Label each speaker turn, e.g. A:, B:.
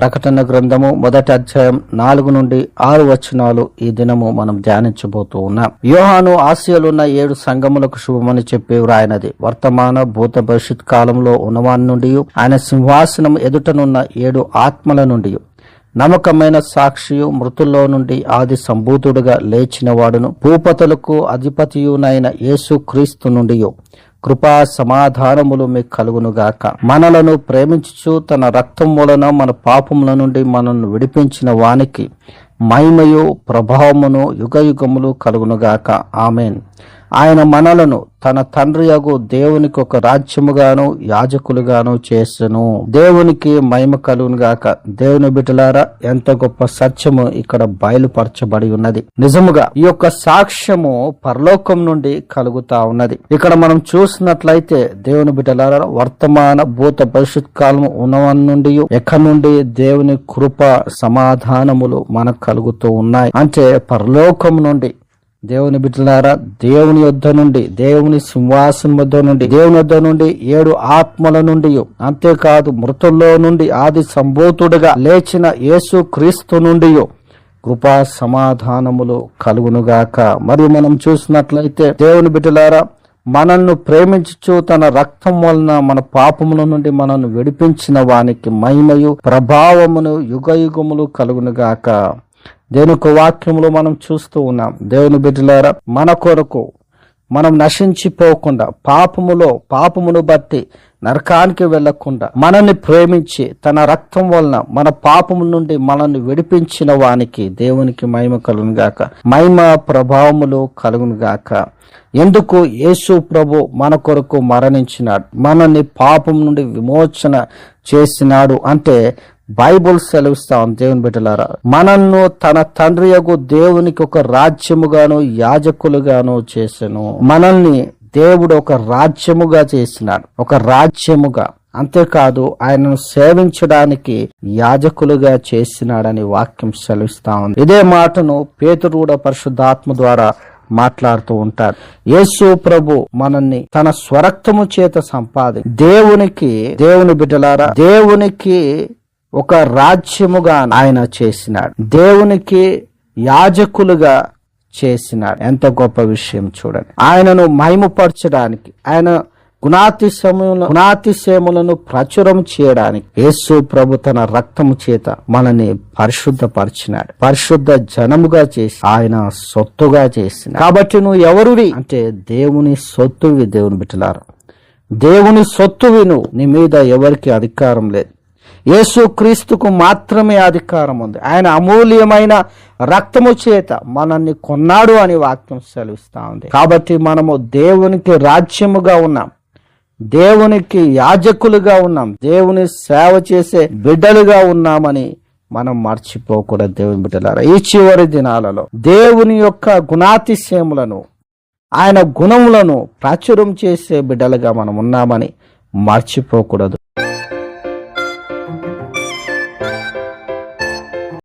A: ప్రకటన గ్రంథము మొదటి అధ్యాయం నాలుగు నుండి ఆరు వచనాలు ఈ దినము మనం ధ్యానించబోతూ ఉన్నాం. యోహాను ఆసియాలున్న ఏడు సంఘములకు శుభమని చెప్పి వ్రాయనది వర్తమాన భూత భవిష్యత్ కాలంలో ఉన్నవాని నుండి ఆయన సింహాసనం ఎదుటనున్న ఏడు ఆత్మల నుండి నమ్మకమైన సాక్షియు మృతుల్లో నుండి ఆది సంభూతుడుగా లేచినవాడును. భూపతులకు అధిపతియునైన యేసు క్రీస్తు నుండి కృపా సమాధానములు మీకు కలుగునుగాక. మనలను ప్రేమించుచు తన రక్తం మూలన మన పాపముల నుండి మనల్ని విడిపించిన వానికి మహిమయు ప్రభావమును యుగ యుగములు కలుగునుగాక. ఆమెన్. ఆయన మనలను తన తండ్రి యగు దేవునికి ఒక రాజ్యముగాను యాజకులుగాను చేసెను. దేవునికి మహిమ కలుగునుగాక దేవుని బిడ్డలారా ఎంత గొప్ప సత్యము ఇక్కడ బయలుపరచబడి ఉన్నది. నిజముగా ఈ యొక్క సాక్ష్యము పరలోకం నుండి కలుగుతా ఉన్నది. ఇక్కడ మనం చూసినట్లయితే దేవుని బిడ్డలారా వర్తమాన భూత భవిష్యత్ కాలం ఉన్నవన్ నుండి ఎక్కడి నుండి దేవుని కృప సమాధానములు మనకు కలుగుతూ ఉన్నాయి. అంటే పరలోకం నుండి దేవుని బిడ్డలారా దేవుని యొద్ద నుండి దేవుని సింహాసనం వద్ద నుండి దేవుని యొద్ద నుండి ఏడు ఆత్మల నుండి అంతేకాదు మృతుల్లో నుండి ఆది సంభూతుడుగా లేచిన యేసు క్రీస్తు నుండి కృపా సమాధానములు కలుగునుగాక. మరియు మనం చూసినట్లయితే దేవుని బిడ్డలారా మనల్ని ప్రేమించుచు తన రక్తం వలన మన పాపముల నుండి మనల్ని విడిపించిన వానికి మహిమయు ప్రభావమును యుగ యుగములు కలుగునుగాక. దేవుని యొక్క వాక్యంలో మనం చూస్తూ ఉన్నాం. దేవుని బిడ్డలారా మన కొరకు మనం నశించిపోకుండా పాపములో పాపమును బట్టి నరకానికి వెళ్ళకుండా మనల్ని ప్రేమించి తన రక్తం వలన మన పాపము నుండి మనల్ని విడిపించిన వానికి దేవునికి మహిమ కలుగును గాక. మహిమ ప్రభావములు కలుగును గాక. ఎందుకు యేసు ప్రభు మన కొరకు మరణించినాడు? మనల్ని పాపం నుండి విమోచన చేసినాడు అంటే బైబుల్ సెలవిస్తా ఉంది దేవుని బిడ్డలారా. మనల్ని తన తండ్రి యొక్క దేవునికి ఒక రాజ్యముగాను యాజకులుగాను చేసెను. మనల్ని దేవుడు ఒక రాజ్యముగా చేసినాడు. ఒక రాజ్యముగా. అంతేకాదు ఆయనను సేవించడానికి యాజకులుగా చేసినాడని వాక్యం సెలవిస్తా ఉంది. ఇదే మాటను పేతురు కూడా పరిశుద్ధాత్మ ద్వారా మాట్లాడుతూ ఉంటారు. యేసు ప్రభు మనల్ని తన స్వరక్తము చేత సంపాది దేవునికి దేవుని బిడ్డలారా దేవునికి ఒక రాజ్యముగా ఆయన చేసినాడు. దేవునికి యాజకులుగా చేసినాడు. ఎంత గొప్ప విషయం చూడండి. ఆయనను మహిమపరచడానికి ఆయన గుణాతిశములను గుణాతిశయములను ప్రచురం చేయడానికి యేసు ప్రభు తన రక్తము చేత మనని పరిశుద్ధపరిచినాడు. పరిశుద్ధ జనముగా చేసి ఆయన సొత్తుగా చేసిన కాబట్టి నువ్వు ఎవరువి? అంటే దేవుని సొత్తువి దేవుని బిడ్డలారు. దేవుని సొత్తువి నువ్వు నీ మీద ఎవరికి అధికారం లేదు. యేసుక్రీస్తుకు మాత్రమే అధికారం ఉంది. ఆయన అమూల్యమైన రక్తము చేత మనల్ని కొన్నాడు అని వాక్యం సెలవిస్తా ఉంది. కాబట్టి మనము దేవునికి రాజ్యముగా ఉన్నాం. దేవునికి యాజకులుగా ఉన్నాం. దేవుని సేవ చేసే బిడ్డలుగా ఉన్నామని మనం మర్చిపోకూడదు దేవుని బిడ్డలారా. ఈ చివరి దినాలలో దేవుని యొక్క గుణాతిశయములను ఆయన గుణములను ప్రాచుర్యం చేసే బిడ్డలుగా మనం ఉన్నామని మర్చిపోకూడదు.